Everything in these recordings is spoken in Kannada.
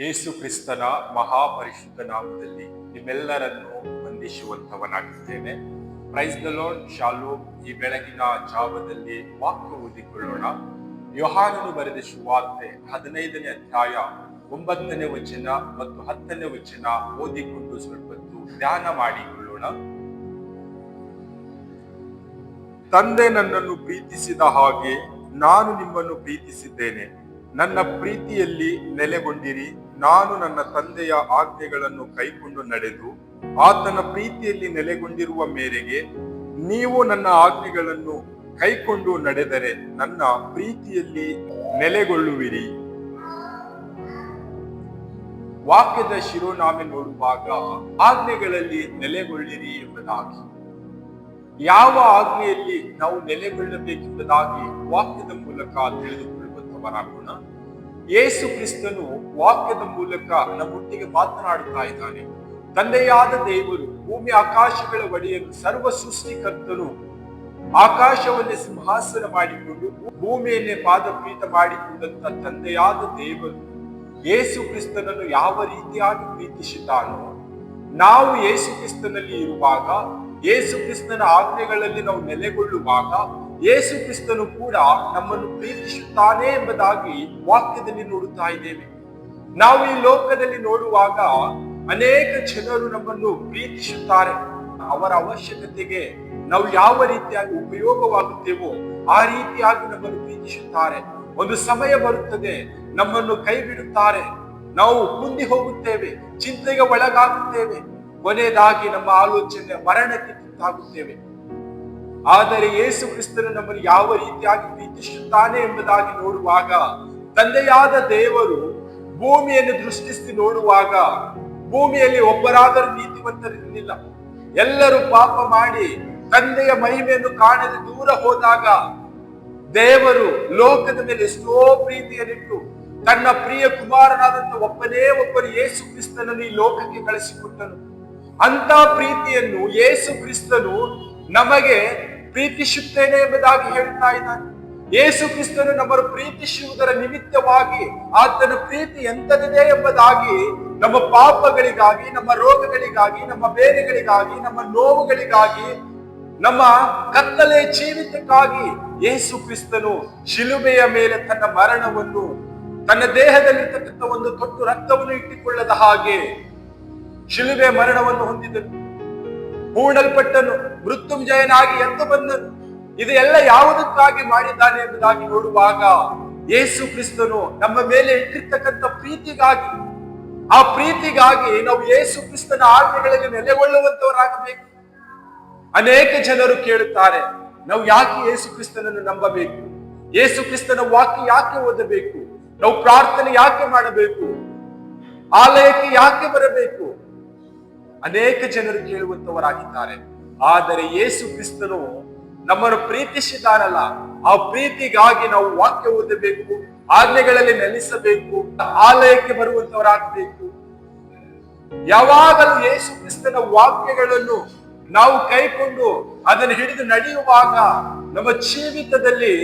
ಯೇಸು ಕ್ರಿಸ್ತನ ಮಹಾಪರಿಶುದ್ಧ ನಾಮದಲ್ಲಿ ನಿಮ್ಮೆಲ್ಲರನ್ನು ವಂದಿಸುವಂತವನಾಗಿದ್ದೇನೆ ಪ್ರೈಸ್ ದಲೋನ್ ಶಾಲೋಮ್ ಈ ಬೆಳಗಿನ ಜಾವದಲ್ಲಿ ವಾಕ್ಯ ಓದಿಕೊಳ್ಳೋಣ. ಯೋಹಾನನು ಬರೆದ ಶುವಾರ್ತೆ ಹದಿನೈದನೇ ಅಧ್ಯಾಯ ಒಂಬತ್ತನೇ ವಚನ ಮತ್ತು ಹತ್ತನೇ ವಚನ ಓದಿಕೊಂಡು ಸ್ವಲ್ಪ ಧ್ಯಾನ ಮಾಡಿಕೊಳ್ಳೋಣ. ತಂದೆ ನನ್ನನ್ನು ಪ್ರೀತಿಸಿದ ಹಾಗೆ ನಾನು ನಿಮ್ಮನ್ನು ಪ್ರೀತಿಸಿದ್ದೇನೆ. ನನ್ನ ಪ್ರೀತಿಯಲ್ಲಿ ನೆಲೆಗೊಂಡಿರಿ. ನಾನು ನನ್ನ ತಂದೆಯ ಆಜ್ಞೆಗಳನ್ನು ಕೈಕೊಂಡು ನಡೆದು ಆತನ ಪ್ರೀತಿಯಲ್ಲಿ ನೆಲೆಗೊಂಡಿರುವ ಮೇರೆಗೆ ನೀವು ನನ್ನ ಆಜ್ಞೆಗಳನ್ನು ಕೈಕೊಂಡು ನಡೆದರೆ ನನ್ನ ಪ್ರೀತಿಯಲ್ಲಿ ನೆಲೆಗೊಳ್ಳುವಿರಿ. ವಾಕ್ಯದ ಶಿರೋನಾಮೆ ನೋಡುವಾಗ ಆಜ್ಞೆಗಳಲ್ಲಿ ನೆಲೆಗೊಳ್ಳಿರಿ ಎಂಬುದಾಗಿ. ಯಾವ ಆಜ್ಞೆಯಲ್ಲಿ ನಾವು ನೆಲೆಗೊಳ್ಳಬೇಕೆಂಬುದಾಗಿ ವಾಕ್ಯದ ಮೂಲಕ ತಿಳಿದುಕೊಳ್ಳುವಂತವರಾಗೋಣ. ಯೇಸು ಕ್ರಿಸ್ತನು ವಾಕ್ಯದ ಮೂಲಕ ನಮ್ಮೊಟ್ಟಿಗೆ ಮಾತನಾಡುತ್ತಾ ಇದ್ದಾನೆ. ತಂದೆಯಾದ ದೇವರು ಭೂಮಿ ಆಕಾಶಗಳ ಒಡೆಯನು, ಸರ್ವ ಸೃಷ್ಟಿಕರ್ತನು. ಆಕಾಶವನ್ನೇ ಸಿಂಹಾಸನ ಮಾಡಿಕೊಂಡು ಭೂಮಿಯನ್ನೇ ಪಾದಪೀಠ ಮಾಡಿಕೊಂಡಂತ ತಂದೆಯಾದ ದೇವರು ಯೇಸು ಕ್ರಿಸ್ತನನ್ನು ಯಾವ ರೀತಿಯಾಗಿ ಪ್ರೀತಿಸಿದ್ದಾನೋ, ನಾವು ಯೇಸು ಕ್ರಿಸ್ತನಲ್ಲಿ ಇರುವಾಗ, ಯೇಸು ಕ್ರಿಸ್ತನ ಆಜ್ಞೆಗಳಲ್ಲಿ ನಾವು ನೆಲೆಗೊಳ್ಳುವಾಗ ಯೇಸು ಕ್ರಿಸ್ತನು ಕೂಡ ನಮ್ಮನ್ನು ಪ್ರೀತಿಸುತ್ತಾನೆ ಎಂಬುದಾಗಿ ವಾಕ್ಯದಲ್ಲಿ ನೋಡುತ್ತಾ ಇದ್ದೇವೆ. ನಾವು ಈ ಲೋಕದಲ್ಲಿ ನೋಡುವಾಗ ಅನೇಕ ಜನರು ನಮ್ಮನ್ನು ಪ್ರೀತಿಸುತ್ತಾರೆ. ಅವರ ಅವಶ್ಯಕತೆಗೆ ನಾವು ಯಾವ ರೀತಿಯಾಗಿ ಉಪಯೋಗವಾಗುತ್ತೇವೋ ಆ ರೀತಿಯಾಗಿ ನಮ್ಮನ್ನು ಪ್ರೀತಿಸುತ್ತಾರೆ. ಒಂದು ಸಮಯ ಬರುತ್ತದೆ, ನಮ್ಮನ್ನು ಕೈ ಬಿಡುತ್ತಾರೆ ನಾವು ಮುಂದೆ ಹೋಗುತ್ತೇವೆ, ಚಿಂತೆಗೆ ಒಳಗಾಗುತ್ತೇವೆ. ಕೊನೆಯದಾಗಿ ನಮ್ಮ ಆಲೋಚನೆ ಮರಣಕ್ಕೆ ತುತ್ತಾಗುತ್ತೇವೆ. ಆದರೆ ಯೇಸು ಕ್ರಿಸ್ತನು ನಮ್ಮನ್ನು ಯಾವ ರೀತಿಯಾಗಿ ಪ್ರೀತಿಸುತ್ತಾನೆ ಎಂಬುದಾಗಿ ನೋಡುವಾಗ, ತಂದೆಯಾದ ದೇವರು ಭೂಮಿಯನ್ನು ದೃಷ್ಟಿಸಿ ನೋಡುವಾಗ, ಭೂಮಿಯಲ್ಲಿ ಒಬ್ಬರಾದರೂ ನೀತಿವಂತರಿರಲಿಲ್ಲ. ಎಲ್ಲರೂ ಪಾಪ ಮಾಡಿ ತಂದೆಯ ಮಹಿಮೆಯನ್ನು ಕಾಣದೆ ದೂರ ಹೋದಾಗ, ದೇವರು ಲೋಕದ ಮೇಲೆ ಎಷ್ಟೋ ಪ್ರೀತಿಯನ್ನಿಟ್ಟು ತನ್ನ ಪ್ರಿಯ ಕುಮಾರನಾದಂತ ಒಬ್ಬನೇ ಒಬ್ಬರು ಯೇಸು ಕ್ರಿಸ್ತನನ್ನು ಈ ಲೋಕಕ್ಕೆ ಕಳಿಸಿಕೊಟ್ಟನು. ಅಂತ ಪ್ರೀತಿಯನ್ನು ಯೇಸು ಕ್ರಿಸ್ತನು ನಮಗೆ ಪ್ರೀತಿಸುತ್ತೇನೆ ಎಂಬುದಾಗಿ ಹೇಳ್ತಾ ಇದ್ದಾನೆ. ಯೇಸು ಕ್ರಿಸ್ತನು ನಮ್ಮನ್ನು ಪ್ರೀತಿಸುವುದರ ನಿಮಿತ್ತವಾಗಿ ಆತನ ಪ್ರೀತಿ ಎಂತದಿದೆ ಎಂಬುದಾಗಿ ನಮ್ಮ ಪಾಪಗಳಿಗಾಗಿ, ನಮ್ಮ ರೋಗಗಳಿಗಾಗಿ, ನಮ್ಮ ಬೇರೆಗಳಿಗಾಗಿ, ನಮ್ಮ ನೋವುಗಳಿಗಾಗಿ, ನಮ್ಮ ಕತ್ತಲೆ ಜೀವಿತಕ್ಕಾಗಿ ಯೇಸು ಕ್ರಿಸ್ತನು ಶಿಲುಬೆಯ ಮೇಲೆ ತನ್ನ ಮರಣವನ್ನು, ತನ್ನ ದೇಹದಲ್ಲಿರ್ತಕ್ಕಂಥ ಒಂದು ತೊಟ್ಟು ರಕ್ತವನ್ನು ಇಟ್ಟುಕೊಳ್ಳದ ಹಾಗೆ ಶಿಲುಬೆ ಮರಣವನ್ನು ಹೊಂದಿದನು. ಹೂಣಲ್ಪಟ್ಟನು ಮೃತ್ಯುಂಜಯನಾಗಿ ಎಂದು ಬಂದನು. ಇದು ಎಲ್ಲ ಯಾವುದಕ್ಕಾಗಿ ಮಾಡಿದ್ದಾನೆ ಎಂಬುದಾಗಿ ನೋಡುವಾಗ ಯೇಸು ಕ್ರಿಸ್ತನು ನಮ್ಮ ಮೇಲೆ ಇಟ್ಟಿರ್ತಕ್ಕಂಥ ಪ್ರೀತಿಗಾಗಿ, ಆ ಪ್ರೀತಿಗಾಗಿ ನಾವು ಯೇಸು ಕ್ರಿಸ್ತನ ಆಜ್ಞೆಗಳಲ್ಲಿ ನೆಲೆಗೊಳ್ಳುವಂತವರಾಗಬೇಕು ಅನೇಕ ಜನರು ಕೇಳುತ್ತಾರೆ, ನಾವು ಯಾಕೆ ಯೇಸು ಕ್ರಿಸ್ತನನ್ನು ನಂಬಬೇಕು? ಯೇಸು ಕ್ರಿಸ್ತನ ವಾಕ್ಯ ಯಾಕೆ ಓದಬೇಕು? ನಾವು ಪ್ರಾರ್ಥನೆ ಯಾಕೆ ಮಾಡಬೇಕು? ಆಲಯಕ್ಕೆ ಯಾಕೆ ಬರಬೇಕು? ಅನೇಕ ಜನರು ಕೇಳುವಂತವರಾಗಿದ್ದಾರೆ. ಆದರೆ ಯೇಸು ಕ್ರಿಸ್ತನು ನಮ್ಮನ್ನು ಪ್ರೀತಿಸಿದ್ದಾರಲ್ಲ ಆ ಪ್ರೀತಿಗಾಗಿ ನಾವು ವಾಕ್ಯ ಓದಬೇಕು, ಆಜ್ಞೆಗಳಲ್ಲಿ ನೆಲೆಸಬೇಕು, ಆಲಯಕ್ಕೆ ಬರುವಂತವರಾಗಬೇಕು. ಯಾವಾಗಲೂ ಯೇಸು ಕ್ರಿಸ್ತನ ವಾಕ್ಯಗಳನ್ನು ನಾವು ಕೈಕೊಂಡು ಅದನ್ನು ಹಿಡಿದು ನಡೆಯುವಾಗ ನಮ್ಮ ಜೀವಿತದಲ್ಲಿ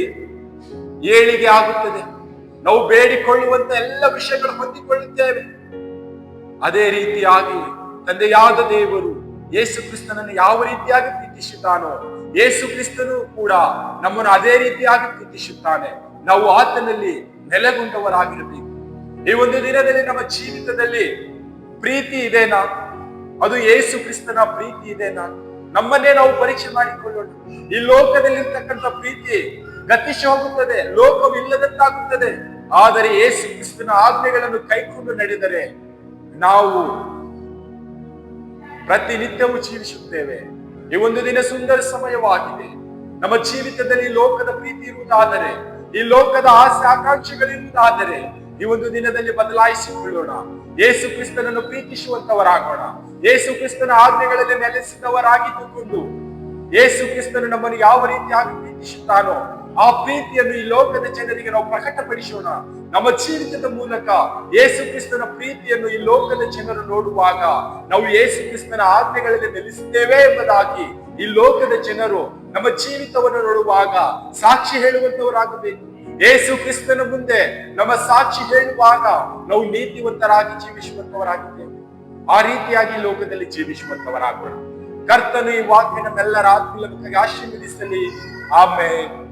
ಏಳಿಗೆ ಆಗುತ್ತದೆ. ನಾವು ಬೇಡಿಕೊಳ್ಳುವಂತ ಎಲ್ಲ ವಿಷಯಗಳು ಹೊಂದಿಕೊಳ್ಳುತ್ತೇವೆ. ಅದೇ ರೀತಿಯಾಗಿ ತಂದೆಯಾದ ದೇವರು ಯೇಸು ಕ್ರಿಸ್ತನನ್ನು ಯಾವ ರೀತಿಯಾಗಿ ಪ್ರೀತಿಸುತ್ತಾನೋ, ಯೇಸು ಕ್ರಿಸ್ತನು ಕೂಡ ನಮ್ಮನ್ನು ಅದೇ ರೀತಿಯಾಗಿ ಪ್ರೀತಿಸುತ್ತಾನೆ. ನಾವು ಆತನಲ್ಲಿ ನೆಲೆಗೊಂಡವರಾಗಿರಬೇಕು. ಈ ಒಂದು ದಿನದಲ್ಲಿ ನಮ್ಮ ಜೀವಿತದಲ್ಲಿ ಪ್ರೀತಿ ಇದೆನಾ? ಅದು ಯೇಸು ಕ್ರಿಸ್ತನ ಪ್ರೀತಿ ಇದೆನಾ? ನಮ್ಮನ್ನೇ ನಾವು ಪರೀಕ್ಷೆ ಮಾಡಿಕೊಳ್ಳೋಣ ಈ ಲೋಕದಲ್ಲಿರ್ತಕ್ಕಂಥ ಪ್ರೀತಿ ಗತಿಸಿ ಹೋಗುತ್ತದೆ ಲೋಕವಿಲ್ಲದಂತಾಗುತ್ತದೆ. ಆದರೆ ಯೇಸು ಕ್ರಿಸ್ತನ ಆಜ್ಞೆಗಳನ್ನು ಕೈಕೊಂಡು ನಡೆದರೆ ನಾವು ಪ್ರತಿನಿತ್ಯವೂ ಜೀವಿಸುತ್ತೇವೆ ಈ ಒಂದು ದಿನ ಸುಂದರ ಸಮಯವಾಗಿದೆ. ನಮ್ಮ ಜೀವಿತದಲ್ಲಿ ಲೋಕದ ಪ್ರೀತಿ ಇರುವುದಾದರೆ, ಈ ಲೋಕದ ಆಸೆ ಆಕಾಂಕ್ಷೆಗಳಿರುವುದಾದರೆ, ಈ ಒಂದು ದಿನದಲ್ಲಿ ಬದಲಾಯಿಸಿಕೊಳ್ಳೋಣ. ಯೇಸು ಕ್ರಿಸ್ತನನ್ನು ಪ್ರೀತಿಸುವಂತವರಾಗೋಣ. ಯೇಸು ಕ್ರಿಸ್ತನ ಆಜ್ಞೆಗಳಲ್ಲಿ ನೆಲೆಸಿದವರಾಗಿದ್ದುಕೊಂಡು, ಯೇಸು ಕ್ರಿಸ್ತನು ನಮ್ಮನ್ನು ಯಾವ ರೀತಿಯಾಗಿ ಪ್ರೀತಿಸುತ್ತಾನೋ ಆ ಪ್ರೀತಿಯನ್ನು ಈ ಲೋಕದ ಜನರಿಗೆ ನಾವು ಪ್ರಕಟಪಡಿಸೋಣ. ನಮ್ಮ ಜೀವಿತದ ಮೂಲಕ ಯೇಸು ಕ್ರಿಸ್ತನ ಪ್ರೀತಿಯನ್ನು ಈ ಲೋಕದ ಜನರು ನೋಡುವಾಗ ನಾವು ಯೇಸು ಕ್ರಿಸ್ತನ ಆಜ್ಞೆಗಳಲ್ಲಿ ನೆಲೆಸಿದ್ದೇವೆ ಎಂಬುದಾಗಿ ಈ ಲೋಕದ ಜನರು ನಮ್ಮ ಜೀವಿತವನ್ನು ನೋಡುವಾಗ ಸಾಕ್ಷಿ ಹೇಳುವಂತವರಾಗಬೇಕು. ಏಸು ಕ್ರಿಸ್ತನ ಮುಂದೆ ನಮ್ಮ ಸಾಕ್ಷಿ ಹೇಳುವಾಗ ನಾವು ನೀತಿವಂತರಾಗಿ ಜೀವಿಸುವಂತವರಾಗಿದ್ದೇವೆ. ಆ ರೀತಿಯಾಗಿ ಲೋಕದಲ್ಲಿ ಜೀವಿಸುವಂತವರಾಗೋಣ. ಕರ್ತನು ಈ ವಾಕ್ಯ ನಮ್ಮೆಲ್ಲರ ಆತ್ಮೀಯ ಆಶೀರ್ವದಿಸಲಿ. ಆಮೇಲೆ